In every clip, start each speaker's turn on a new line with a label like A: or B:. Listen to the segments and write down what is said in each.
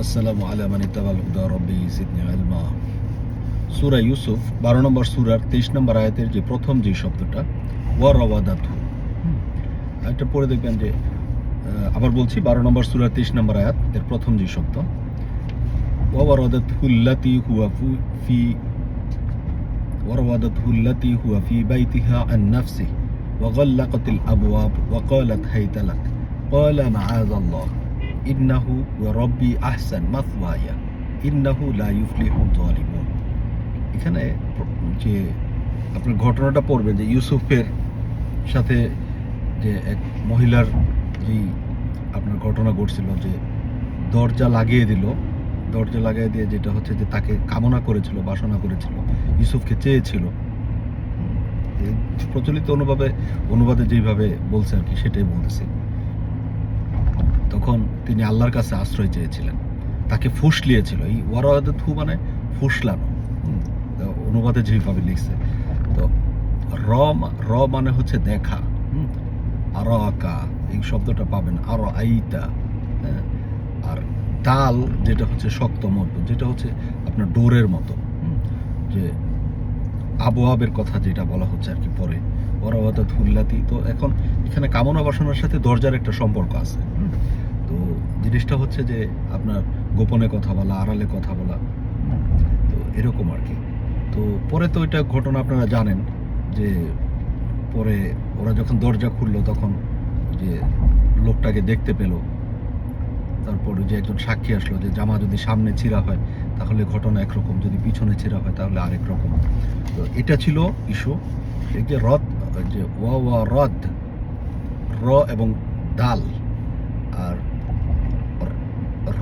A: আসসালামু আলা মান ইত্তাবাল হুদা রব্বি জিদনি ইলমা সূরা ইউসুফ 12 নম্বর সূরার 23 নম্বর আয়াতের যে প্রথম যে শব্দটা ওয়া রাওয়াদাতু হুম, এটা পড়ে দেখবেন যে আহ, আবার বলছি 12 নম্বর সূরার 23 নম্বর আয়াত এর প্রথম যে শব্দ ওয়া রাওয়াদাতু আল্লাতী হুয়া ফু- ফি وراودته التي هو في بيتها عن نفسه وغلقت الأبواب وقالت هيت لك قال معاذ الله ইন্নাহু রব্বি আহসান মাসওয়াইয়া ইন্নাহু লাইফলিহু জলিমুন এখানে যে আপনার ঘটনাটা পড়বে যে ইউসুফের সাথে যে এক মহিলার যেই আপনার ঘটনা ঘটছিল যে দরজা লাগিয়ে দিল, দরজা লাগিয়ে দিয়ে যেটা হচ্ছে যে তাকে কামনা করেছিল, বাসনা করেছিল, ইউসুফকে চেয়েছিল। প্রচলিত অনুভাবে অনুবাদে যেভাবে বলছে আর কি, সেটাই বলছে তখন তিনি আল্লাহর কাছে আশ্রয় চেয়েছিলেন। তাকে ফুসলিয়েছিল এই ওয়ারাদ থু মানে ফুসলানো। অনুবাদে যেভাবে লিখছে। তো র র মানে হচ্ছে দেখা। আর আকা এই শব্দটা পাবেন আর আইতা হ্যাঁ, আর তাল যেটা হচ্ছে শক্ত মজবুত যেটা হচ্ছে আপনার ডোরের মতো। যে আবহাওয়াবের কথা যেটা বলা হচ্ছে আর কি পরে। ওরা পরবর্তী ধুল্লাতি তো এখন এখানে কামনা বাসনার সাথে দরজার একটা সম্পর্ক আছে। জিনিসটা হচ্ছে যে আপনার গোপনে কথা বলা, আড়ালে কথা বলা, তো এরকম আর কি। তো পরে তো এটা ঘটনা আপনারা জানেন যে পরে ওরা যখন দরজা খুললো তখন যে লোকটাকে দেখতে পেল, তারপর যে একজন সাক্ষী আসলো যে জামা যদি সামনে ছিঁড়া হয় তাহলে ঘটনা একরকম, যদি পিছনে ছিঁড়া হয় তাহলে আরেক রকম। তো এটা ছিল ইস্যু। এই যে রদ যে ওয়া ওয়া রদ, র এবং দাল, আর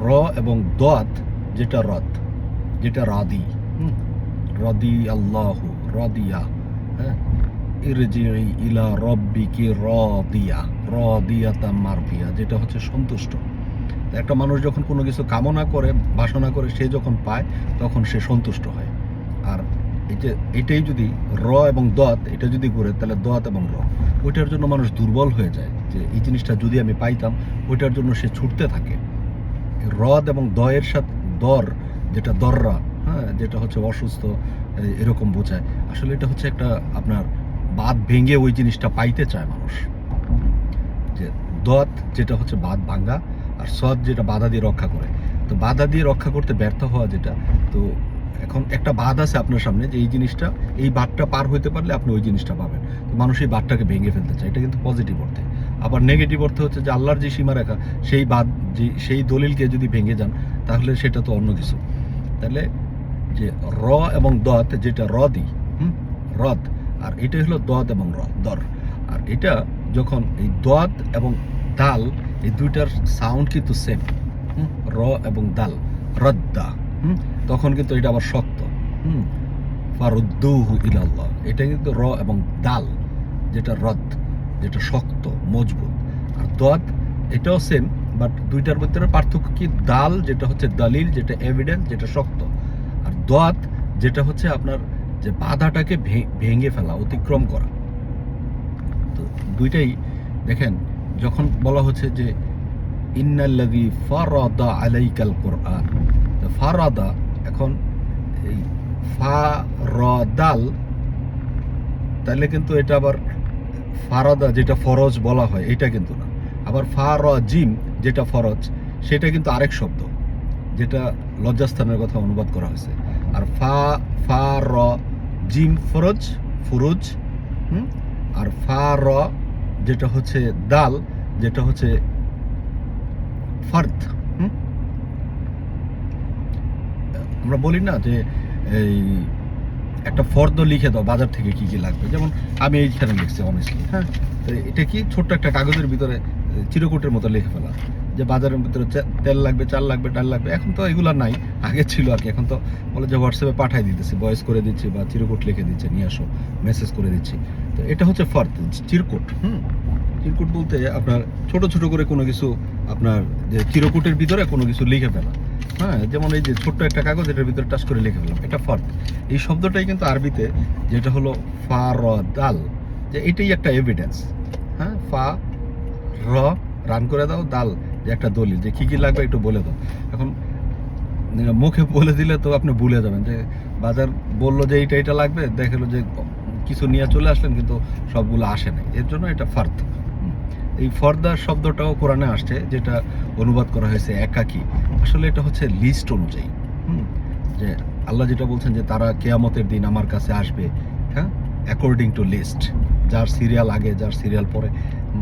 A: র এবং দত, যেটা রদ যেটা রাদি। রদি আল্লাহ, রদিয়া হ্যাঁ? ইরজিই ইলা রব্বিকি রদিয়া, রদিয়াতা মারদিয়া যেটা হচ্ছে সন্তুষ্ট। একটা মানুষ যখন কোনো কিছু কামনা করে, বাসনা করে, সে যখন পায়, তখন সে সন্তুষ্ট হয়। আর এই এটাই যদি র এবং দত, এটা যদি করে তাহলে দত এবং র, ওইটার জন্য মানুষ দুর্বল হয়ে যায়। যে এই জিনিসটা যদি আমি পাইতাম, ওইটার জন্য সে ছুটতে থাকে। রদ এবং দয়ের সাথে, দর, যেটা দররা হ্যাঁ যেটা হচ্ছে অসুস্থ এরকম বোঝায়। আসলে এটা হচ্ছে একটা আপনার বাদ ভেঙে ওই জিনিসটা পাইতে চায় মানুষ। যে দত যেটা হচ্ছে বাদ ভাঙ্গা আর সদ যেটা বাধা দিয়ে রক্ষা করে। তো বাধা দিয়ে রক্ষা করতে ব্যর্থ হওয়া যেটা, তো এখন একটা বাদ আছে আপনার সামনে যে এই জিনিসটা, এই বাদটা পার হইতে পারলে আপনি ওই জিনিসটা পাবেন। তো মানুষ এই বাদটাকে ভেঙে ফেলতে চায়। এটা কিন্তু পজিটিভ অর্থে। আবার নেগেটিভ অর্থ হচ্ছে যে আল্লাহর যে সীমারেখা সেই বাদ যে, সেই দলিলকে যদি ভেঙে যান, তাহলে সেটা তো অন্য কিছু। তাহলে যে র এবং দত, যেটা রদি হুম? রদ, আর এটা হলো দত এবং র, দর। আর এটা যখন এই দত এবং দাল, এই দুইটার সাউন্ড কিন্তু সেম র এবং দাল, রদ্দা, হুম? তখন কিন্তু এটা আবার শক্ত হুম? ফারুদ্দুহু ইলাল্লাহ, এটা কিন্তু র এবং দাল, যেটা রদ, যেটা শক্ত মজবুত। আর দত এটাও সেম বাট দুইটার ভিতরে পার্থক্য কি? দাল, যেটা হচ্ছে দলিল, যেটা এভিডেন্স যেটা শক্ত। আর দত যেটা হচ্ছে আপনার যে বাধাটাকে ভেঙে ফেলা, অতিক্রম করা। তো দুইটাই, দেখেন, যখন বলা হচ্ছে যে, ইন্নাল্লাযী ফারাদা আলাইকাল কোরআন ফারাদা এখন এই ফারাদাল, তাহলে কিন্তু এটা আবার ফারাদা যেটা ফরজ বলা হয়, এটা কিন্তু না। আবার ফারাজিম যেটা ফরজ, সেটা কিন্তু আরেক শব্দ, যেটা লজ্জাস্থানের কথা অনুবাদ করা হয়েছে। আর ফা ফা র জিম ফরজ, ফুরুজ, হুম? আর ফা র যেটা হচ্ছে দাল, যেটা হচ্ছে হুম? আমরা বলি না যে এই একটা ফর্দ লিখে দাও বাজার থেকে কি কি লাগবে। যেমন আমি এইখানে লিখছি অনেস্টলি হ্যাঁ। তো এটা কি? ছোট্ট একটা কাগজের ভিতরে চিরকুটের মতো লিখে ফেলা। যে বাজারের ভিতরে তেল লাগবে চাল লাগবে ডাল লাগবে এখন তো এগুলো নাই আগে ছিল আর কি। এখন তো বলে যে হোয়াটসঅ্যাপে পাঠাই দিতেছি ভয়েস করে দিচ্ছি বা চিরকুট লিখে দিচ্ছে নিয়ে আসো মেসেজ করে দিচ্ছি। তো এটা হচ্ছে ফর্দ চিরকুট হুম? চিরকুট বলতে আপনার ছোট ছোট করে কোনো কিছু আপনার যে চিরকুটের ভিতরে কোনো কিছু লিখে ফেলা। হ্যাঁ যেমন এই যে ছোট্ট একটা কাগজ, এটার ভিতরে টাচ করে লিখে ফেলাম এটা ফর্দ এই শব্দটাই কিন্তু আরবিতে যেটা হলো ফা র দাল যে এটাই একটা এভিডেন্স হ্যাঁ ফা, র, রান করে দাও, দাল, যে একটা দলিল। যে কি কি লাগবে একটু বলে দাও। এখন মুখে বলে দিলে তো আপনি ভুলে যাবেন যে বাজার বলল যে এইটা এটা লাগবে, দেখল যে কিছু নিয়ে চলে আসলেন, কিন্তু সবগুলো আসে নাই। এর জন্য এটা হুম। এই ফর্দার শব্দটাও কোরআনে আসছে, যেটা অনুবাদ করা হয়েছে একাকী। আসলে এটা হচ্ছে লিস্ট অনুযায়ী। যে আল্লাহ যেটা বলছেন যে তারা কেয়ামতের দিন আমার কাছে আসবে হ্যাঁ? অ্যাকর্ডিং টু লিস্ট যার সিরিয়াল আগে, যার সিরিয়াল পরে।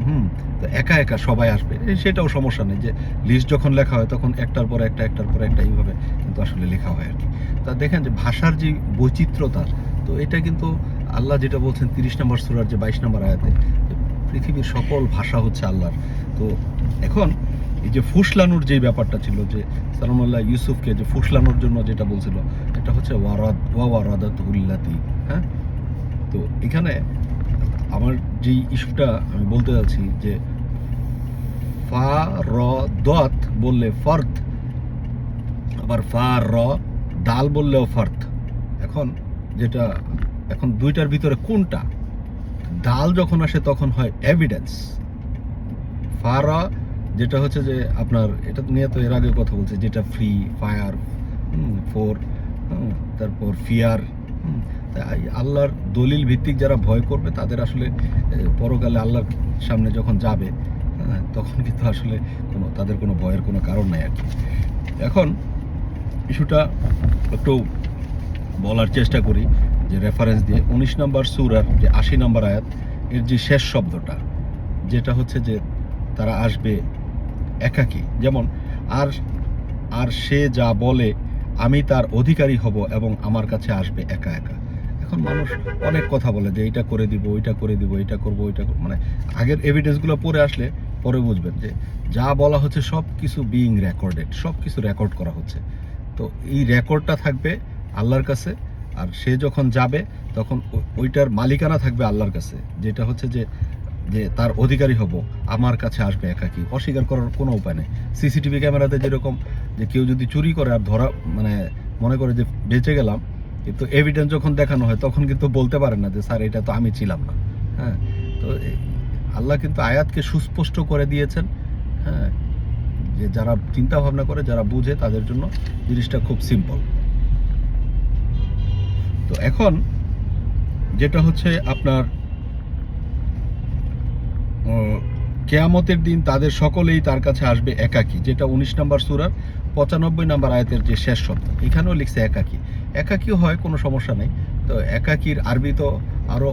A: হুম? তো একা একা সবাই আসবে। সেটাও সমস্যা নেই যে লিস্ট যখন লেখা হয়, তখন একটার পর একটা, একটার পর একটা এইভাবে কিন্তু আসলে লেখা হয় আর কি। তা দেখেন যে ভাষার যে বৈচিত্র্যতা, তো এটা কিন্তু আল্লাহ যেটা বলছেন তিরিশ নম্বর সুরার যে বাইশ নম্বর আয়াতে পৃথিবীর সকল ভাষা হচ্ছে আল্লাহর। তো এখন এই যে ফুসলানোর যে ব্যাপারটা ছিল, যে সালামুল্লাহ ইউসুফকে যে ফুসলানোর জন্য যেটা বলছিল, এটা হচ্ছে ওয়ারাদ ওয়া ওয়ারাদাত হ্যাঁ? তো এখানে আমার যে ইস্যুটা আমি বলতে যাচ্ছি, যে ফা র দত বললে ফর্দ, আবার ফা র দাল বললেও ফর্দ। এখন যেটা এখন দুইটার ভিতরে কোনটা? দাল যখন আসে তখন হয় এভিডেন্স ফারা যেটা হচ্ছে যে আপনার এটা নিয়ে তো এর আগে কথা বলছে যেটা ফ্রি ফায়ার ফোর তারপর ফিয়ার আল্লাহর দলিল ভিত্তিক যারা ভয় করবে তাদের আসলে পরকালে আল্লাহর সামনে যখন যাবে হ্যাঁ, তখন কিন্তু আসলে কোনো তাদের কোনো ভয়ের কোনো কারণ নাই আর কি। এখন ইস্যুটা একটু বলার চেষ্টা করি। যে রেফারেন্স দিয়ে, উনিশ নম্বর সুরার যে আশি নম্বর আয়াত, এর যে শেষ শব্দটা, যেটা হচ্ছে যে তারা আসবে একাকী। যেমন, আর আর সে যা বলে, আমি তার অধিকারী হব এবং আমার কাছে আসবে একা একা। এখন মানুষ অনেক কথা বলে যে এইটা করে দিব, ওইটা করে দিব, এইটা করব, ওইটা। মানে আগের এভিডেন্সগুলো পরে আসলে পরে বুঝবেন যে যা বলা হচ্ছে সব কিছু বিইং রেকর্ডেড সব কিছু রেকর্ড করা হচ্ছে। তো এই রেকর্ডটা থাকবে আল্লাহর কাছে আর সে যখন যাবে, তখন ওইটার মালিকানা থাকবে আল্লাহর কাছে। যেটা হচ্ছে যে যে তার অধিকারী হব, আমার কাছে আসবে একাকি। অস্বীকার করার কোনো উপায় নেই। সিসিটিভি ক্যামেরাতে যেরকম যে কেউ যদি চুরি করে আর ধরা মানে মনে করে যে বেঁচে গেলাম, কিন্তু এভিডেন্স যখন দেখানো হয়, তখন কিন্তু বলতে পারেন না যে, স্যার, এটা তো আমি ছিলাম না। হ্যাঁ? তো আল্লাহ কিন্তু আয়াতকে সুস্পষ্ট করে দিয়েছেন হ্যাঁ? যে যারা চিন্তা ভাবনা করে, যারা বুঝে, তাদের জন্য জিনিসটা খুব সিম্পল তো এখন যেটা হচ্ছে আপনার কেয়ামতের দিন তাদের সকলেই তার কাছে আসবে একাকি, যেটা উনিশ নম্বর সুরার পঁচানব্বই নম্বর আয়তের যে শেষ শব্দ, এখানেও লিখছে একাকি। একাকীও হয়, কোনো সমস্যা নেই। তো একাকির আরবি তো আরও